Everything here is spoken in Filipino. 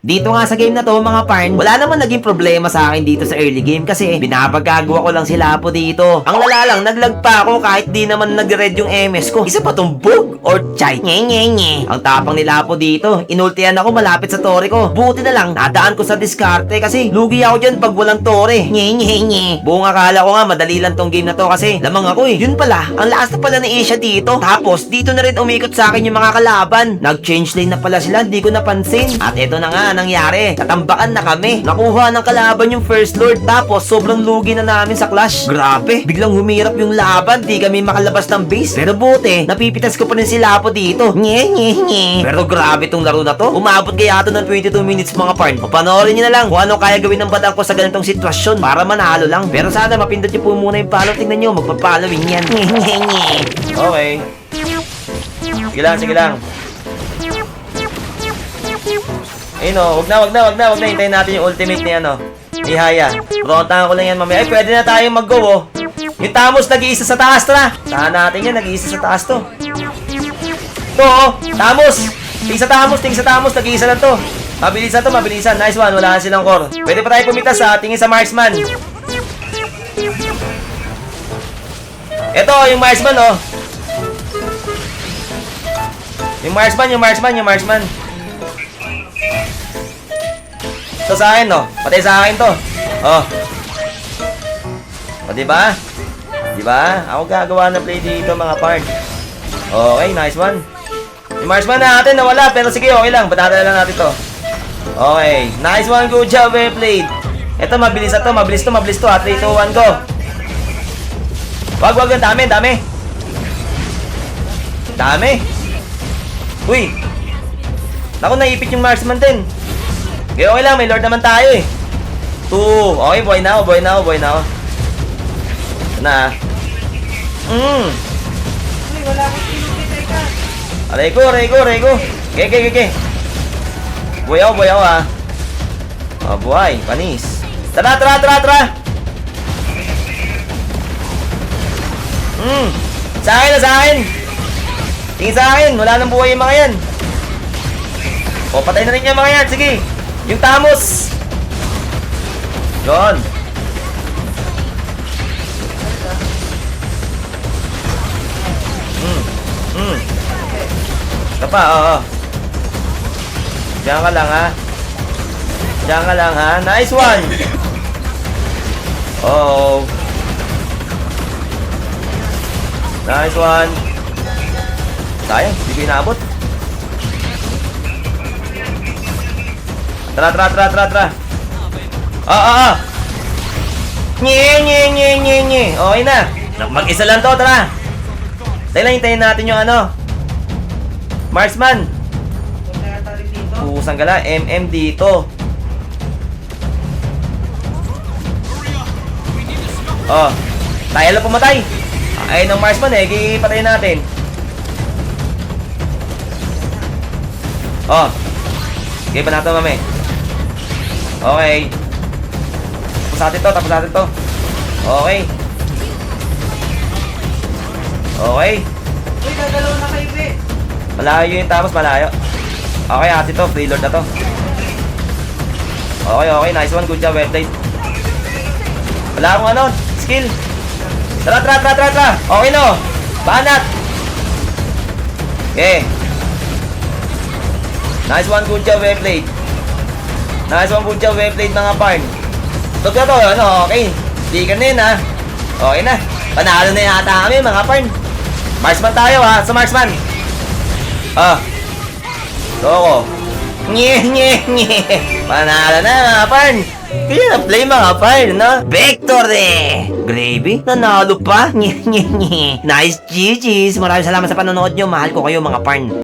Dito nga sa game na to mga parn, wala naman naging problema sa akin dito sa early game kasi binabagagawa ko lang sila po dito. Ang lala lang, naglag ako kahit di naman nag-red yung MS ko. Isa pa tong bug or chai. Nye nye nye. Ang tapang nila po dito, inultihan ako malapit sa tore ko. Buti na lang, nadaan ko sa diskarte kasi lugi ako dyan pag walang tore. Nye nye nye. Buong akala ko nga madali lang tong game na to kasi lamang ako eh. Yun pala, ang lakas na pala ni Asia dito. Tapos dito na rin umikot sa akin yung mga kalaban. Nag-change lane na pala sila, hindi ko napansin. At ito na nga nangyari. Tatambakan na kami. Nakuha ng kalaban yung first lord. Tapos sobrang lugi na namin sa clash. Grabe, biglang humirap yung laban. Di kami makalabas ng base. Pero buti, napipitas ko pa rin sila po dito. Nye, nye, nye. Pero grabe tong laro na to. Umabot kaya ito ng 22 minutes mga parn. Papanoorin nyo na lang kung ano kaya gawin ng batang ko sa ganitong sitwasyon para manalo lang. Pero sana mapindot nyo po muna yung follow. Tingnan nyo, magpa-following yan. Nye, nye, nye. Okay. Sige lang, sige lang. Ayun o, wag na, wag na, wag na, wag na. Hintayin natin yung ultimate ni ano. Ni Haya. Rontahan ko lang yan mamaya. Ay, pwede na tayong mag-go oh. Yung Tamos nag-iisa sa taas, tara. Tahan natin yan, nag-iisa sa taas to. To oh, Tamos. Ting sa Tamos, ting sa Tamos, nag-iisa lang to. Mabilisan to, mabilisan. Nice one, wala silang core. Pwede pa tayo pumitas sa tingin sa marksman. Ito, yung marksman oh. Yung marksman, yung marksman, yung marksman. Ito sa akin, no? Patay sa akin to. Oh. O, diba? Diba? Ako gagawa ng play dito, mga part. Okay, nice one. Yung marksman natin nawala, pero sige, okay lang. Batata lang natin to. Okay, nice one, good job, well played. Ito, mabilis na to, mabilis to, mabilis to. Ha, 3, 2, 1, go. Wag, wag, ang dami, dami. Dami. Uy. Naku, naipit yung marksman din. Okay, okay lang, may lord naman tayo eh. Two. Okay, boy na ako, boy na ako, boy na ako. Ito na ah. Mm. Uy, wala akong tinutay, teka. Aray ko, aray ko, aray ko. Okay, okay, okay. Boy ako, boy ako ah. Oh, buhay, panis. Tara, tara, tara, tara. Hmm. Sa akin na, sa akin. Tingin sa akin, wala nang buhay yung mga yan. O, patay na rin yung mga yan, sige. Yung tamos. Yun. Hmm. Hmm. Ito pa, oo. Diyan ka lang, ha? Diyan ka lang, ha? Nice one! Oo. Nice one. Sayang, hindi ko inabot. Tara, tara, tara, tara, tara. Ah, ah, ah. Nye, nye, nye, nye, nye. Okay na. Mag-isa lang to, tara. Tayo lang, hintayin natin yung ano. Dito. Pusang gala, MM dito. Oh, tayo lang pumatay. Ayun ng Marsman eh, kipatayin natin. Oh, sige pa natin mami. Okay. Tapos natin to, tapos natin to. Okay. Okay. Uy, gagalaw na kayo, be. Malayo yung tapos malayo. Okay, ate to, freelord na to. Okay, okay, nice one, good job, played. Wala akong ano, skill. Tara, tara, tara, tara, tara. Okay no. Banat. Okay. Nice one, good job, played. Nice one, job, well played mga parn. Ito to, ano, okay. Ka na ha. Okay na. Panalo na yata kami mga parn. Marksman tayo ha, sa marksman. Ah. Loko. Nye, nye, nye. Panalo na mga parn. Kaya na play mga parn, no? Victory! Gravy? Nanalo pa? Nye, nye, nye. Nice GG's. Maraming salamat sa panonood nyo. Mahal ko kayo mga parn.